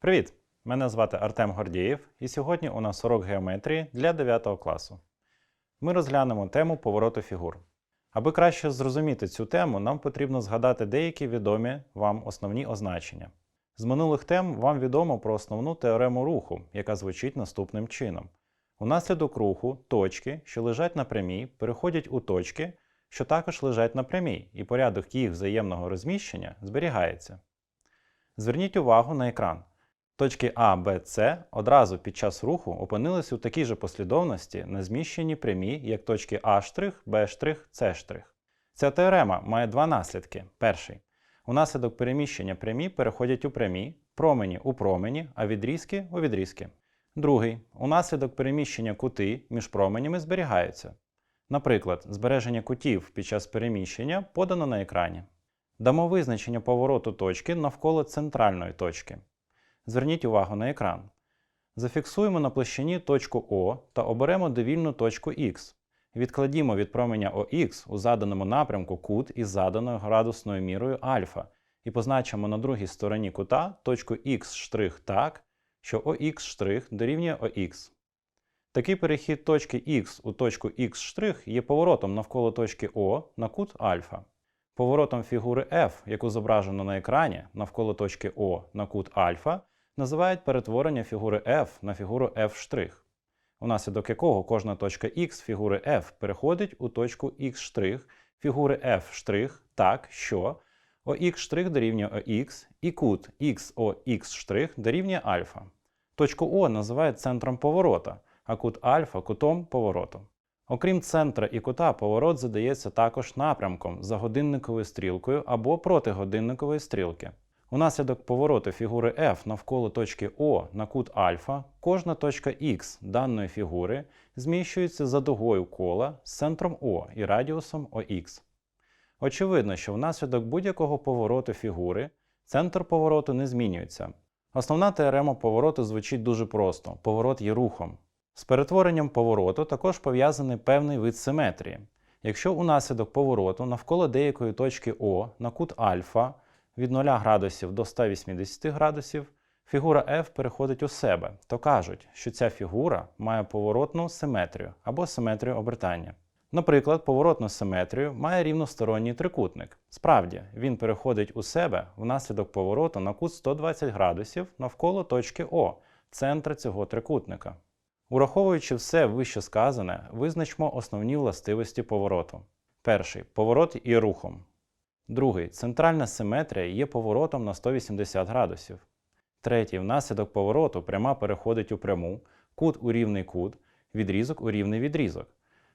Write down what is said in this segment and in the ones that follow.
Привіт! Мене звати Артем Гордієв, і сьогодні у нас урок геометрії для 9 класу. Ми розглянемо тему повороту фігур. Аби краще зрозуміти цю тему, нам потрібно згадати деякі відомі вам основні означення. З минулих тем вам відомо про основну теорему руху, яка звучить наступним чином. Унаслідок руху точки, що лежать на прямій, переходять у точки, що також лежать на прямій, і порядок їх взаємного розміщення зберігається. Зверніть увагу на екран. Точки А, Б, С одразу під час руху опинились у такій же послідовності на зміщенні прямі, як точки А', Б', С'. Ця теорема має два наслідки. Перший. Унаслідок переміщення прямі переходять у прямі, промені у промені, а відрізки у відрізки. Другий. Унаслідок переміщення кути між променями зберігаються. Наприклад, збереження кутів під час переміщення подано на екрані. Дамо визначення повороту точки навколо центральної точки. Зверніть увагу на екран. Зафіксуємо на площині точку О та оберемо довільну точку Х. Відкладімо від променя ОХ у заданому напрямку кут із заданою градусною мірою альфа і позначимо на другій стороні кута точку Х' так, що ОХ' дорівнює ОХ. Такий перехід точки Х у точку Х' є поворотом навколо точки О на кут альфа. Поворотом фігури F, яку зображено на екрані навколо точки О на кут альфа, називають перетворення фігури F на фігуру F', унаслідок якого кожна точка X фігури F переходить у точку X' фігури F' так, що OX' дорівнює OX і кут XOX' дорівнює альфа. Точку О називають центром поворота, а кут альфа кутом повороту. Окрім центра і кута, поворот задається також напрямком за годинниковою стрілкою або проти годинникової стрілки. Унаслідок повороту фігури F навколо точки О на кут альфа, кожна точка Х даної фігури зміщується за дугою кола з центром О і радіусом ОХ. Очевидно, що внаслідок будь-якого повороту фігури центр повороту не змінюється. Основна теорема повороту звучить дуже просто: поворот є рухом. З перетворенням повороту також пов'язаний певний вид симетрії. Якщо унаслідок повороту навколо деякої точки О на кут альфа від 0 градусів до 180 градусів, фігура F переходить у себе, то кажуть, що ця фігура має поворотну симетрію або симетрію обертання. Наприклад, поворотну симетрію має рівносторонній трикутник. Справді, він переходить у себе внаслідок повороту на кут 120 градусів навколо точки О, центра цього трикутника. Ураховуючи все вище сказане, визначмо основні властивості повороту. Перший поворот і рухом. Другий центральна симетрія є поворотом на 180 градусів. Третій внаслідок повороту пряма переходить у пряму, кут у рівний кут, відрізок у рівний відрізок.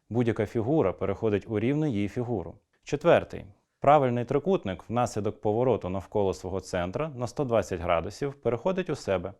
Будь-яка фігура переходить у рівну її фігуру. Четвертий. Правильний трикутник внаслідок повороту навколо свого центра на 120 градусів переходить у себе.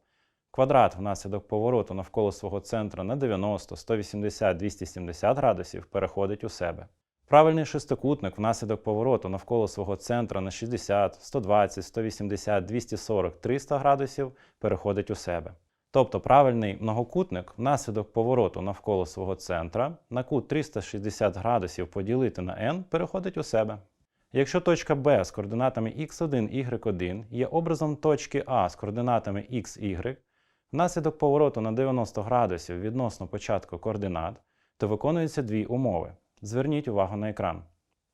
Квадрат внаслідок повороту навколо свого центра на 90, 180, 270 градусів переходить у себе. Правильний шестикутник внаслідок повороту навколо свого центра на 60, 120, 180, 240, 300 градусів переходить у себе. Тобто правильний многокутник внаслідок повороту навколо свого центра на кут 360 градусів поділити на n переходить у себе. Якщо точка B з координатами x1, y1 є образом точки А з координатами x, y, внаслідок повороту на 90 градусів відносно початку координат, то виконуються дві умови. Зверніть увагу на екран.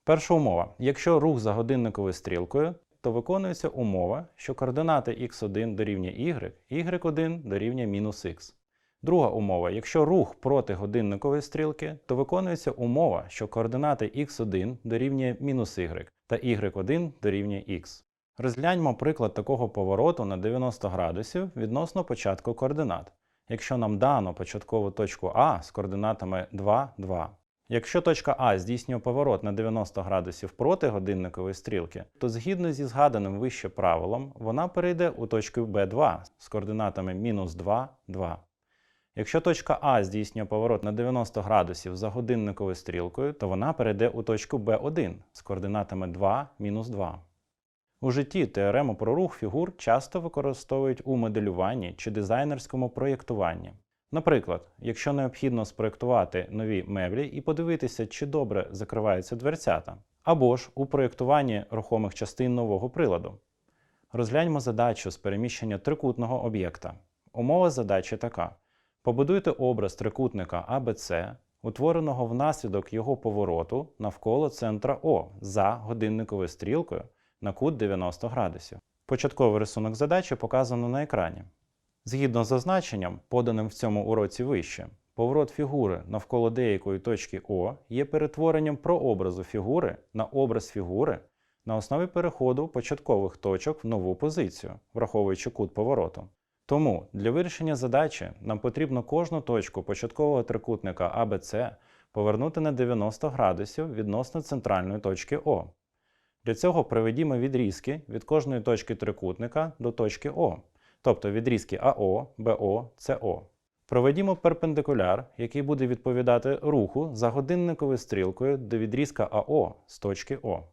Перша умова. Якщо рух за годинниковою стрілкою, то виконується умова, що координати x1 дорівнює y, y1 дорівнює мінус х. Друга умова. Якщо рух проти годинникової стрілки, то виконується умова, що координати x1 дорівнює мінус y та y1 дорівнює х. Розгляньмо приклад такого повороту на 90 градусів відносно початку координат, якщо нам дано початкову точку А з координатами 2, 2. Якщо точка А здійснює поворот на 90 градусів проти годинникової стрілки, то згідно зі згаданим вище правилом, вона перейде у точку Б2 з координатами мінус 2, 2. Якщо точка А здійснює поворот на 90 градусів за годинниковою стрілкою, то вона перейде у точку Б1 з координатами 2, мінус 2. У житті теорему про рух фігур часто використовують у моделюванні чи дизайнерському проєктуванні. Наприклад, якщо необхідно спроєктувати нові меблі і подивитися, чи добре закриваються дверцята, або ж у проєктуванні рухомих частин нового приладу. Розгляньмо задачу з переміщення трикутного об'єкта. Умова задачі така: побудуйте образ трикутника ABC, утвореного внаслідок його повороту навколо центра О за годинниковою стрілкою на кут 90 градусів. Початковий рисунок задачі показано на екрані. Згідно з зазначенням, поданим в цьому уроці вище, поворот фігури навколо деякої точки О є перетворенням прообразу фігури на образ фігури на основі переходу початкових точок в нову позицію, враховуючи кут повороту. Тому для вирішення задачі нам потрібно кожну точку початкового трикутника ABC повернути на 90 градусів відносно центральної точки О. Для цього проведімо відрізки від кожної точки трикутника до точки О, тобто відрізки АО, БО, СО. Проведімо перпендикуляр, який буде відповідати руху за годинниковою стрілкою до відрізка АО з точки О.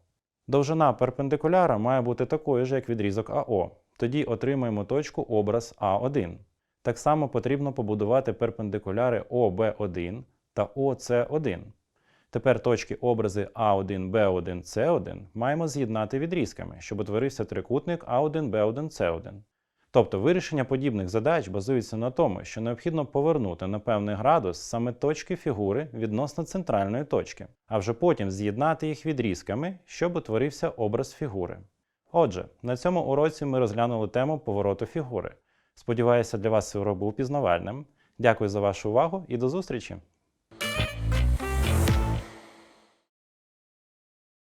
Довжина перпендикуляра має бути такою ж, як відрізок АО. Тоді отримаємо точку образ А1. Так само потрібно побудувати перпендикуляри ОБ1 та ОС1. Тепер точки образи А1, Б1, С1 маємо з'єднати відрізками, щоб утворився трикутник А1, Б1, С1. Тобто вирішення подібних задач базується на тому, що необхідно повернути на певний градус саме точки фігури відносно центральної точки, а вже потім з'єднати їх відрізками, щоб утворився образ фігури. Отже, на цьому уроці ми розглянули тему повороту фігури. Сподіваюся, для вас цей урок був пізнавальним. Дякую за вашу увагу і до зустрічі!